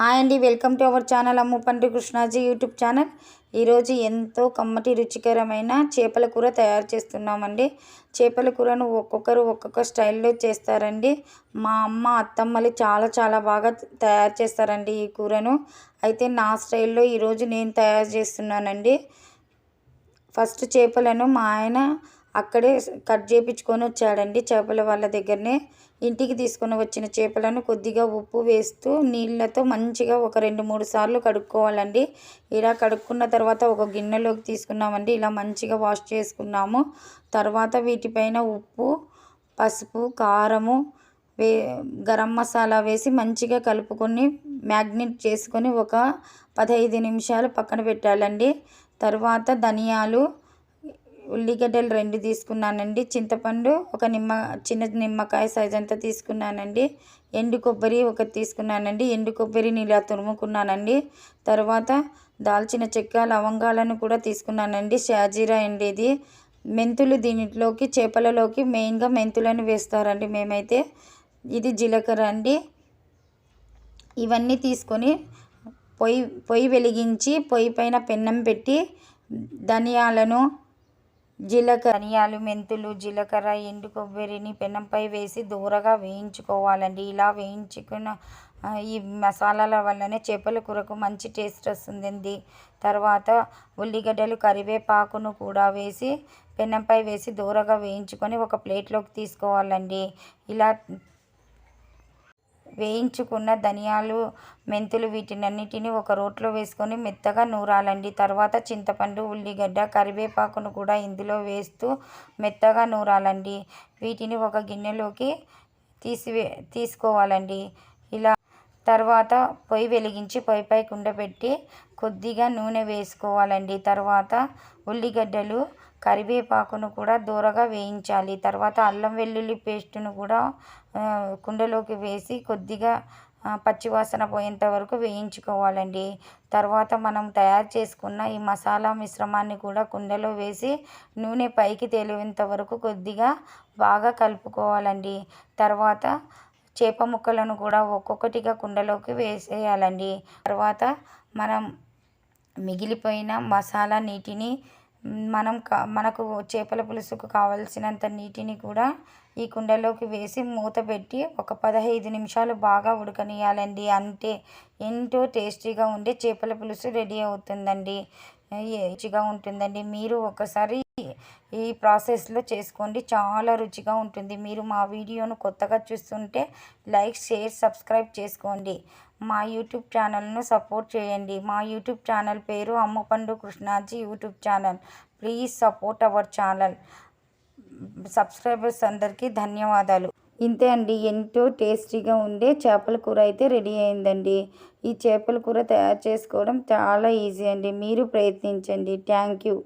Hi అండి welcome to our channel Ammu Krishnaji YouTube channel. ఈరోజు ఎంతో కమ్మటి రుచికరమైన చేపల కూర తయారు చేస్తున్నామండి. చేపల కూరను ఒక్కొక్కరు ఒక్కొక్క స్టైల్లో చేస్తారండి. మా అమ్మ అత్తమ్మలు చాలా చాలా బాగా తయారు చేస్తారండి ఈ కూరను. అయితే నా స్టైల్లో ఈరోజు నేను తయారు చేస్తున్నానండి. ఫస్ట్ చేపలను మా ఆయన అక్కడే కట్ చేయించుకొని వచ్చాడండి. చేపల వాళ్ళ దగ్గరనే ఇంటికి తీసుకొని వచ్చిన చేపలను కొద్దిగా ఉప్పు వేస్తూ నీళ్ళతో మంచిగా ఒక రెండు మూడు సార్లు కడుక్కోవాలండి. ఇలా కడుక్కున్న తర్వాత ఒక గిన్నెలోకి తీసుకున్నామండి. ఇలా మంచిగా వాష్ చేసుకున్నాము. తర్వాత వీటిపైన ఉప్పు పసుపు కారము వే గరం మసాలా వేసి మంచిగా కలుపుకొని మ్యాగ్నెట్ చేసుకొని ఒక పదహైదు నిమిషాలు పక్కన పెట్టాలండి. తర్వాత ధనియాలు ఉల్లిగడ్డలు రెండు తీసుకున్నానండి. చింతపండు ఒక నిమ్మ చిన్న నిమ్మకాయ సైజ్ అంతా తీసుకున్నానండి. ఎండు కొబ్బరి ఒకటి తీసుకున్నానండి. ఎండు కొబ్బరిని ఇలా తురుముకున్నానండి. తర్వాత దాల్చిన చెక్క లవంగాలను కూడా తీసుకున్నానండి. షాజీరా అండి ఇది మెంతులు దీనిలోకి చేపలలోకి మెయిన్గా మెంతులను వేస్తారండి మేమైతే. ఇది జీలకర్ర అండి. ఇవన్నీ తీసుకొని పొయ్యి పొయ్యి వెలిగించి పొయ్యి పైన పెన్నం పెట్టి ధనియాలను జీలకర్ర ధనియాలు మెంతులు జీలకర్ర ఎండు కొబ్బరిని పెనంపై వేసి దూరగా వేయించుకోవాలండి. ఇలా వేయించుకున్న ఈ మసాలాల వల్లనే చేపల కూరకు మంచి టేస్ట్ వస్తుందండి. తర్వాత ఉల్లిగడ్డలు కరివేపాకును కూడా వేసి పెనంపై వేసి దూరగా వేయించుకొని ఒక ప్లేట్లోకి తీసుకోవాలండి. ఇలా వేయించుకున్న ధనియాలు మెంతులు వీటినన్నిటిని ఒక రోట్లో వేసుకొని మెత్తగా నూరాలండి. తర్వాత చింతపండు ఉల్లిగడ్డ కరివేపాకును కూడా ఇందులో వేస్తూ మెత్తగా నూరాలండి. వీటిని ఒక గిన్నెలోకి తీసివే తీసుకోవాలండి. ఇలా తర్వాత పొయ్యి వెలిగించి పొయ్యిపై కుండ పెట్టి కొద్దిగా నూనె వేసుకోవాలండి. తర్వాత ఉల్లిగడ్డలు కరివేపాకును కూడా దూరగా వేయించాలి. తర్వాత అల్లం వెల్లుల్లి పేస్టును కూడా కుండలోకి వేసి కొద్దిగా పచ్చివాసన పోయేంత వరకు వేయించుకోవాలండి. తర్వాత మనం తయారు చేసుకున్న ఈ మసాలా మిశ్రమాన్ని కూడా కుండలో వేసి నూనె పైకి తేలేంత వరకు కొద్దిగా బాగా కలుపుకోవాలండి. తర్వాత చేప ముక్కలను కూడా ఒక్కొక్కటిగా కుండలోకి వేసేయాలండి. తర్వాత మనం మిగిలిపోయిన మసాలా నీటిని మనం మనకు చేపల పులుసుకు కావలసినంత నీటిని కూడా ఈ కుండలోకి వేసి మూత పెట్టి ఒక పదహైదు నిమిషాలు బాగా ఉడకనియాలండి అంటే ఎంతో టేస్టీగా ఉండే చేపల పులుసు రెడీ అవుతుందండి. రుచిగా ఉంటుందండి. మీరు ఒకసారి ఈ ప్రాసెస్లో చేసుకోండి. చాలా రుచిగా ఉంటుంది. మీరు మా వీడియోను కొత్తగా చూస్తుంటే లైక్ షేర్ సబ్స్క్రైబ్ చేసుకోండి. మా యూట్యూబ్ ఛానల్ను సపోర్ట్ చేయండి. మా యూట్యూబ్ ఛానల్ పేరు Ammapandu Krishnaji YouTube channel. Please support our channel. Subscribers అందరికీ ధన్యవాదాలు. ఇంతే అండి. ఎంతో టేస్టీగా ఉండే చేపల కూర అయితే రెడీ అయిందండి. ఈ చేపల కూర తయారు చేసుకోవడం చాలా ఈజీ అండి. మీరు ప్రయత్నించండి. Thank you.